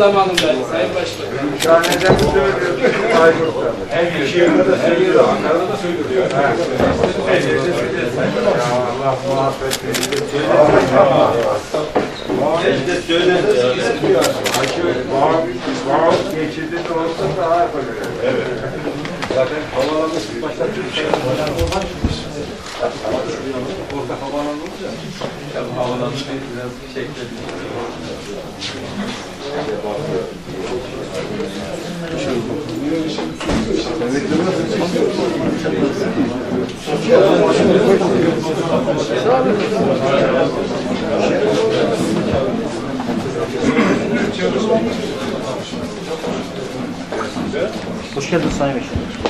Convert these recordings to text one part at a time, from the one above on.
zamanımda Sayın Başkanım. Gümüşhane'den mi söylüyorsun? Her şehirde de söylüyor. Ankara'da da söylüyor. Allah muhabbet eylesin. Geçti söyledi. Bağ geçidi de olsa daha yapabilir. Evet. Zaten havalandı. Başlatıyor. Orada olunca. Havalandı biraz. Hoş geldiniz Sayın Bekir.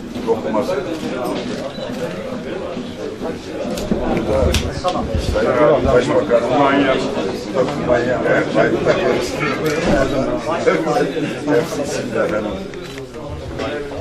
güzel dokuması. Bu da Sayın Başbakanım manyak. Bu da manyak. Evet, Sayın Hepsi isimli efendim. Bayburt!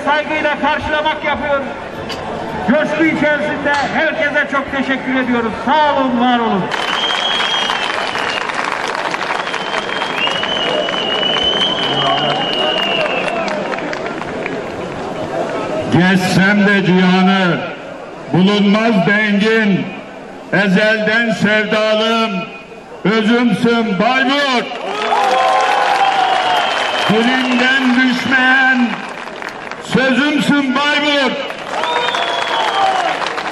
Saygıyla karşılamak yapıyor. Coşku içerisinde herkese çok teşekkür ediyoruz. Sağ olun, var olun. Geçsem de cihanı, bulunmaz dengin, ezelden sevdalım, özümsün Bayburt. Dilimden düşmeyen, sözümsün Bayburt.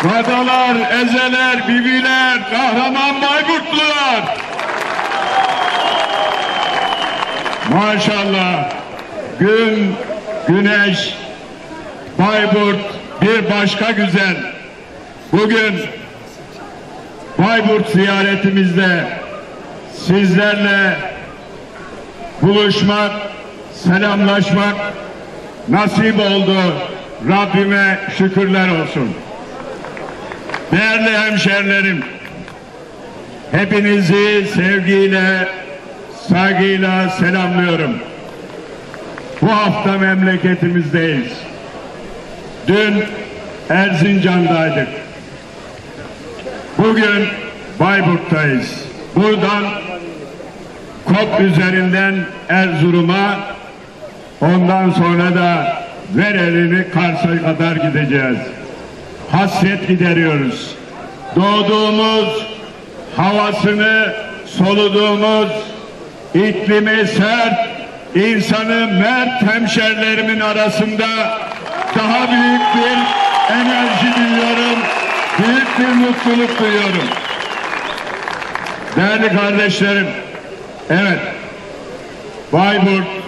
Kadalar, ezeler, bibiler, kahraman Bayburtlular. Maşallah, gün, güneş, Bayburt bir başka güzel. Bugün Bayburt ziyaretimizde sizlerle buluşmak, selamlaşmak nasip oldu. Rabbime şükürler olsun. Değerli hemşerilerim, hepinizi sevgiyle, saygıyla selamlıyorum. Bu hafta memleketimizdeyiz. Dün Erzincan'daydık. Bugün Bayburt'tayız. Buradan Kop üzerinden Erzurum'a ondan sonra da Verelini Kars'a kadar gideceğiz. Hasret gideriyoruz. Doğduğumuz havasını soluduğumuz iklimi sert, insanı mert hemşerilerimin arasında daha büyük bir enerji duyuyorum, büyük bir mutluluk duyuyorum. Değerli kardeşlerim, evet, Bayburt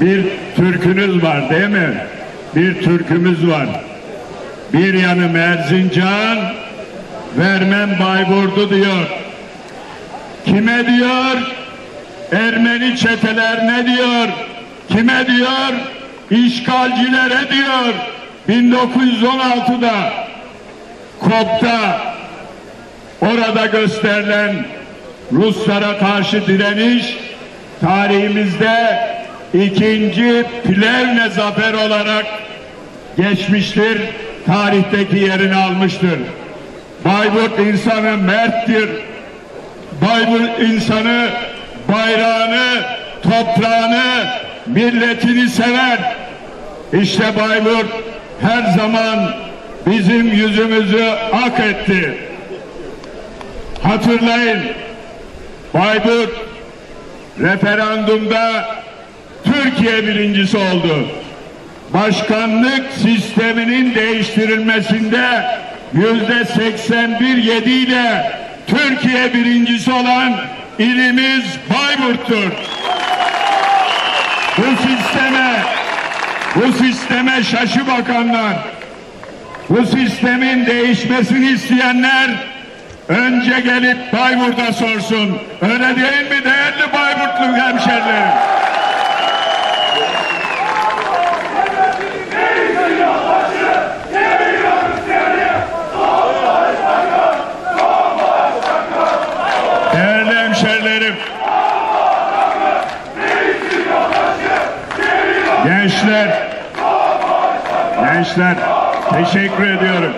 bir türkünüz var değil mi? Bir türkümüz var. Bir yanım Erzincan, vermem Bayburt'u diyor. Kime diyor? Ermeni çeteler ne diyor? Kime diyor? İşgalcilere diyor. 1916'da Kop'ta orada gösterilen Ruslara karşı direniş tarihimizde ikinci Plevne zafer olarak geçmiştir. Tarihteki yerini almıştır. Bayburt insanı merttir. Bayburt insanı bayrağını, toprağını, milletini sever. İşte Bayburt her zaman bizim yüzümüzü ak etti. Hatırlayın, Bayburt referandumda Türkiye birincisi oldu. Başkanlık sisteminin değiştirilmesinde yüzde 81 ile Türkiye birincisi olan ilimiz Bayburt'tur. Bu sisteme, bu sisteme şaşı bakanlar, bu sistemin değişmesini isteyenler önce gelip Bayburt'a sorsun. Öyle değil mi değerli Bayburtlu hemşerilerim? Değerli hemşerilerim. Gençler. Gençler. Teşekkür ediyorum.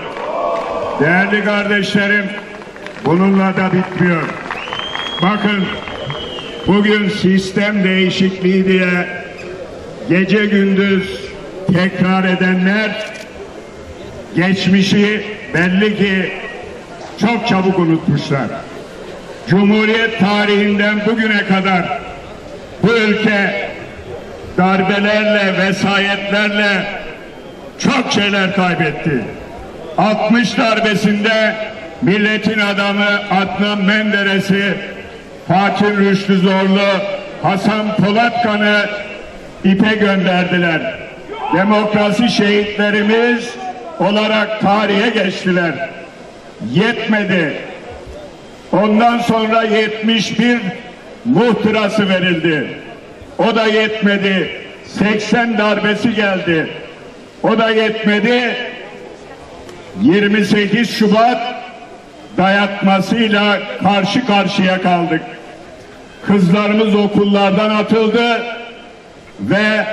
Değerli kardeşlerim. Bununla da bitmiyor. Bakın. Bugün sistem değişikliği diye gece gündüz tekrar edenler geçmişi belli ki çok çabuk unutmuşlar. Cumhuriyet tarihinden bugüne kadar bu ülke darbelerle, vesayetlerle çok şeyler kaybetti. 60 darbesinde milletin adamı Adnan Menderes'i, Fatih Rüştü Zorlu, Hasan Polatkan'ı ipe gönderdiler. Demokrasi şehitlerimiz olarak tarihe geçtiler. Yetmedi. Ondan sonra 71 muhtırası verildi. O da yetmedi. 80 darbesi geldi. O da yetmedi. 28 Şubat dayatmasıyla karşı karşıya kaldık. Kızlarımız okullardan atıldı ve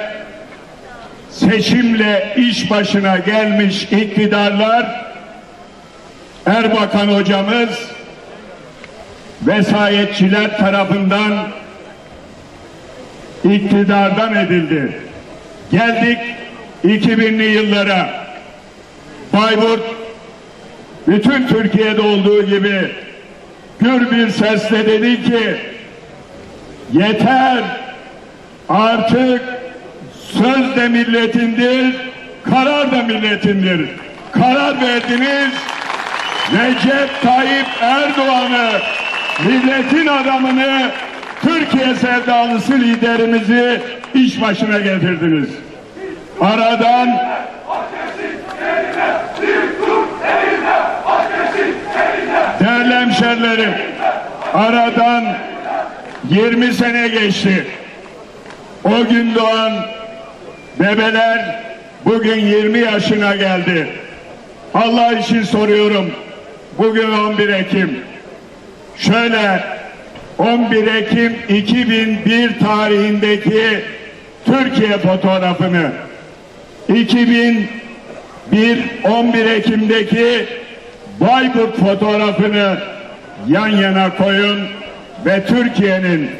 seçimle iş başına gelmiş iktidarlar Erbakan hocamız vesayetçiler tarafından iktidardan edildi. Geldik 2000'li yıllara. Bayburt bütün Türkiye'de olduğu gibi gür bir sesle dedi ki yeter artık söz de milletindir, karar da milletindir. Karar verdiniz, Recep Tayyip Erdoğan'ı, milletin adamını, Türkiye sevdalısı liderimizi iş başına getirdiniz. Aradan değerli hemşerilerim, aradan 20 sene geçti. O gün doğan bebeler bugün 20 yaşına geldi. Allah için soruyorum. Bugün 11 Ekim. şöyle 11 Ekim 2001 tarihindeki Türkiye fotoğrafını 2001 11 Ekim'deki Bayburt fotoğrafını yan yana koyun ve Türkiye'nin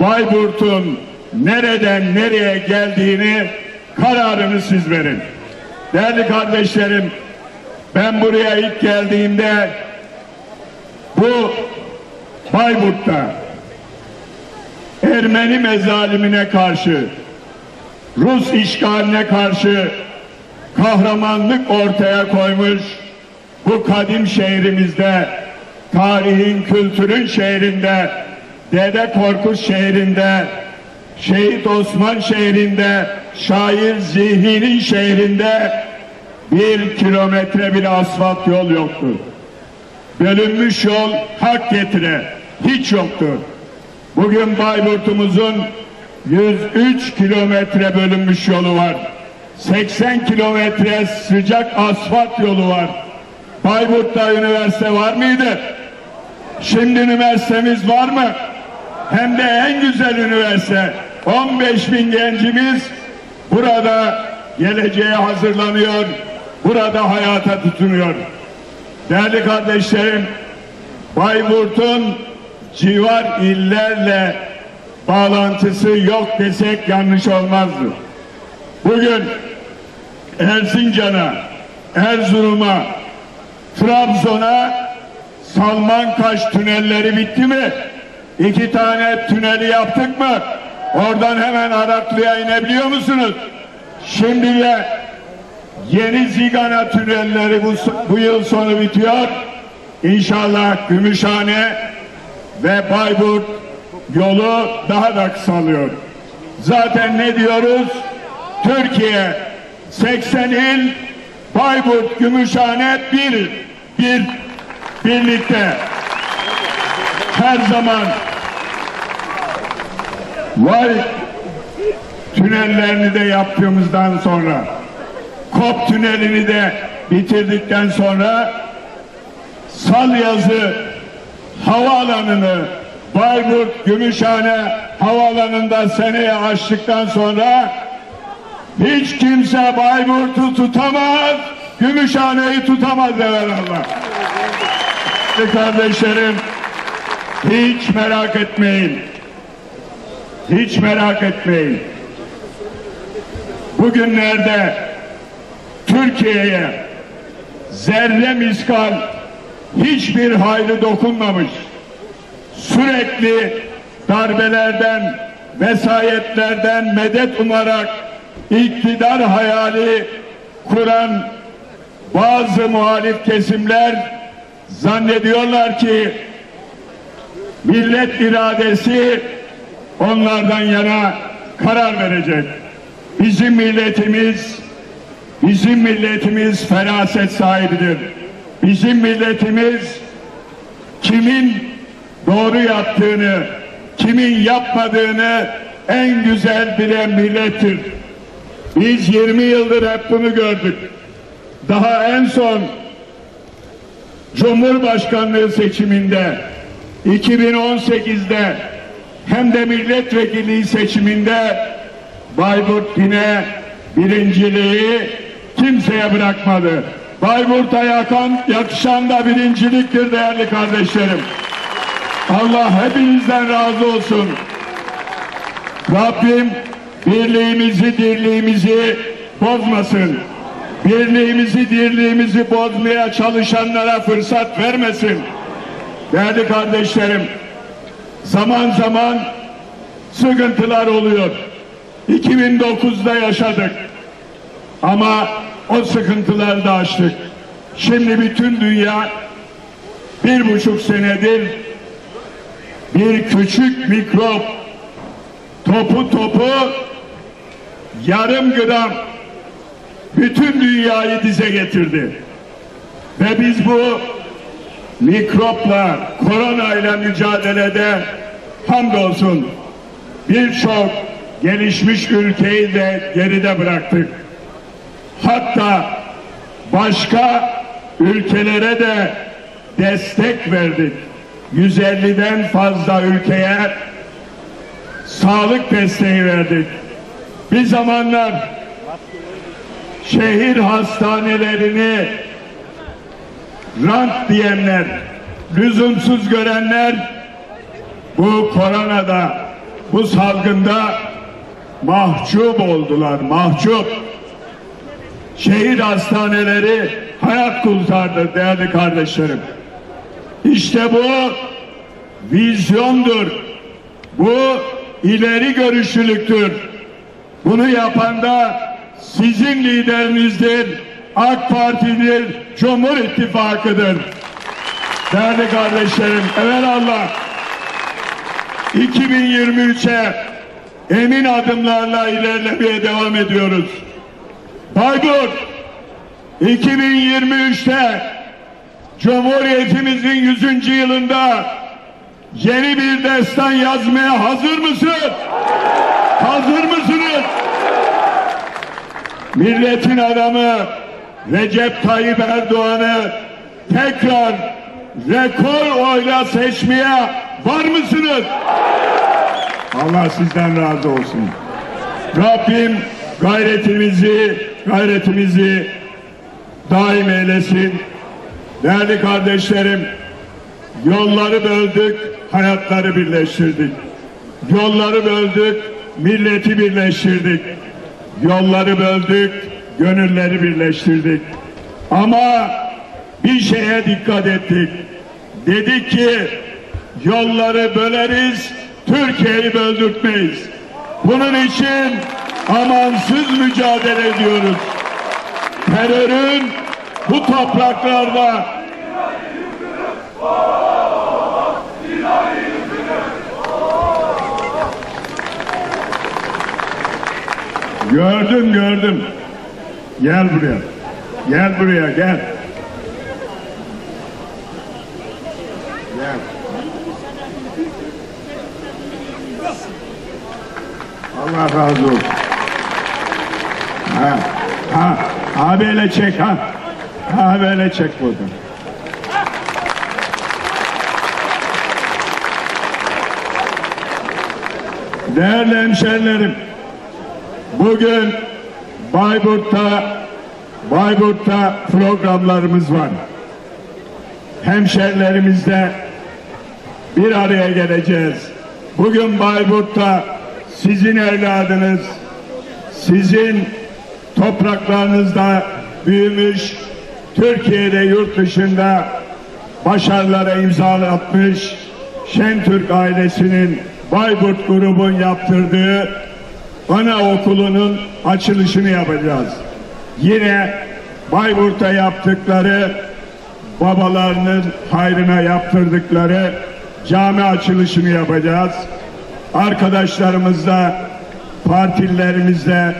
Bayburt'un nereden nereye geldiğini kararını siz verin. Değerli kardeşlerim, ben buraya ilk geldiğimde bu Bayburt'ta Ermeni mezalimine karşı Rus işgaline karşı kahramanlık ortaya koymuş bu kadim şehrimizde tarihin kültürün şehrinde Dede Korkut şehrinde Şehit Osman şehrinde şair Zihni'nin şehrinde bir kilometre bile asfalt yol yoktu. Bölünmüş yol hak getire hiç yoktu. Bugün Bayburt'umuzun 103 kilometre bölünmüş yolu var. 80 kilometre sıcak asfalt yolu var. Bayburt'ta üniversite var mıydı? Şimdi üniversitemiz var mı? Hem de en güzel üniversite. 15 bin gencimiz burada geleceğe hazırlanıyor. Burada hayata tutunuyor. Değerli kardeşlerim, Bayburt'un civar illerle bağlantısı yok desek yanlış olmazdı. Bugün Erzincan'a, Erzurum'a, Trabzon'a Salmankaş tünelleri bitti mi? İki tane tüneli yaptık mı? Oradan hemen Araklı'ya inebiliyor musunuz? Şimdi de yeni Zigana tünelleri bu, bu yıl sonu bitiyor. İnşallah Gümüşhane ve Bayburt yolu daha da kısalıyor. Zaten ne diyoruz? Türkiye 80 il Bayburt, Gümüşhane bir, bir birlikte her zaman vay tünellerini de yaptığımızdan sonra Kop tünelini de bitirdikten sonra Salyazı havaalanını Bayburt Gümüşhane havaalanında seneye açtıktan sonra hiç kimse Bayburt'u tutamaz, Gümüşhane'yi tutamaz Allah. Kardeşlerim, hiç merak etmeyin. Hiç merak etmeyin. Bugünlerde Türkiye'ye zerre miskal hiçbir hayrı dokunmamış. Sürekli darbelerden, vesayetlerden medet umarak iktidar hayali kuran bazı muhalif kesimler zannediyorlar ki millet iradesi onlardan yana karar verecek. Bizim milletimiz bizim milletimiz feraset sahibidir. Bizim milletimiz kimin doğru yaptığını, kimin yapmadığını en güzel bilen millettir. Biz 20 yıldır hep bunu gördük. Daha en son Cumhurbaşkanlığı seçiminde 2018'de hem de milletvekilliği seçiminde Bayburt yine birinciliği kimseye bırakmadı. Bayburt'a yakan, yakışan da birinciliktir değerli kardeşlerim. Allah hepinizden razı olsun. Rabbim birliğimizi, dirliğimizi bozmasın. Birliğimizi, dirliğimizi bozmaya çalışanlara fırsat vermesin. Değerli kardeşlerim, zaman zaman sıkıntılar oluyor. 2009'da yaşadık. Ama o sıkıntıları da. Şimdi bütün dünya bir buçuk senedir bir küçük mikrop topu topu yarım gram bütün dünyayı dize getirdi. Ve biz bu mikropla, koronayla mücadelede hamdolsun birçok gelişmiş ülkeyi de geride bıraktık. Hatta başka ülkelere de destek verdik. 150'den fazla ülkeye sağlık desteği verdik. Bir zamanlar şehir hastanelerini rant diyenler, lüzumsuz görenler bu koronada, bu salgında mahcup oldular, mahcup. Şehir hastaneleri hayat kurtardı değerli kardeşlerim. İşte bu vizyondur. Bu ileri görüşlülüktür. Bunu yapan da sizin liderinizdir. AK Parti'dir, Cumhur İttifakı'dır. Değerli kardeşlerim, Allah 2023'e emin adımlarla ilerlemeye devam ediyoruz. Bayburt 2023'te Cumhuriyetimizin 100. yılında yeni bir destan yazmaya hazır mısın? Hazır mısınız? Milletin adamı Recep Tayyip Erdoğan'ı tekrar rekor oyla seçmeye var mısınız? Allah sizden razı olsun. Rabbim gayretimizi, gayretimizi daim eylesin. Değerli kardeşlerim, yolları böldük, hayatları birleştirdik. Yolları böldük, milleti birleştirdik. Yolları böldük, gönülleri birleştirdik. Ama bir şeye dikkat ettik. Dedik ki yolları böleriz, Türkiye'yi böldürtmeyiz. Bunun için amansız mücadele ediyoruz. Terörün bu topraklarda Gördüm gördüm. Gel buraya. Gel buraya gel. Allah razı olsun. Ha, ha, böyle çek ha. Ha böyle çek buradan. Değerli hemşerilerim, bugün Bayburt'ta Bayburt'ta programlarımız var. Hemşerilerimizle bir araya geleceğiz. Bugün Bayburt'ta sizin evladınız, sizin topraklarınızda büyümüş, Türkiye'de yurt dışında başarılara imza atmış Şentürk ailesinin Bayburt grubun yaptırdığı anaokulunun açılışını yapacağız. Yine Bayburt'a yaptıkları babalarının hayrına yaptırdıkları cami açılışını yapacağız. Arkadaşlarımızla, partililerimizle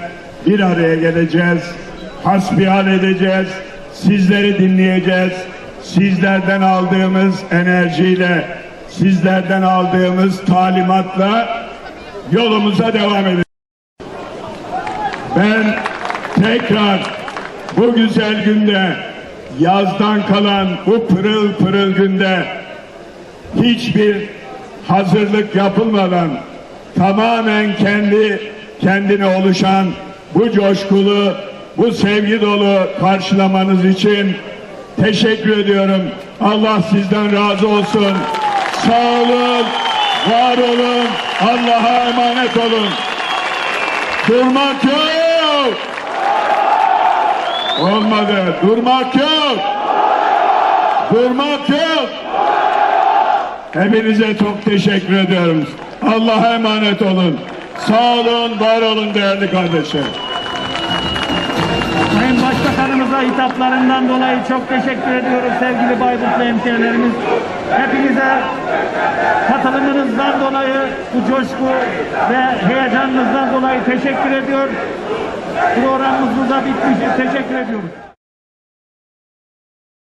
bir araya geleceğiz. Hasbihal edeceğiz. Sizleri dinleyeceğiz. Sizlerden aldığımız enerjiyle, sizlerden aldığımız talimatla yolumuza devam edeceğiz. Ben tekrar bu güzel günde yazdan kalan bu pırıl pırıl günde hiçbir hazırlık yapılmadan tamamen kendi kendine oluşan bu coşkulu, bu sevgi dolu karşılamanız için teşekkür ediyorum. Allah sizden razı olsun. Sağ olun, var olun, Allah'a emanet olun. Durmak yok. Olmadı. Durmak yok. Durmak yok. Hepinize çok teşekkür ediyorum. Allah'a emanet olun. Sağ olun, var olun değerli kardeşler. Sayın Başbakanımıza hitaplarından dolayı çok teşekkür ediyoruz sevgili Bayburtlu hemşehrilerimiz. Hepinize katılımınızdan dolayı bu coşku ve heyecanınızdan dolayı teşekkür ediyor. Programımız burada bitmiş. Teşekkür ediyoruz.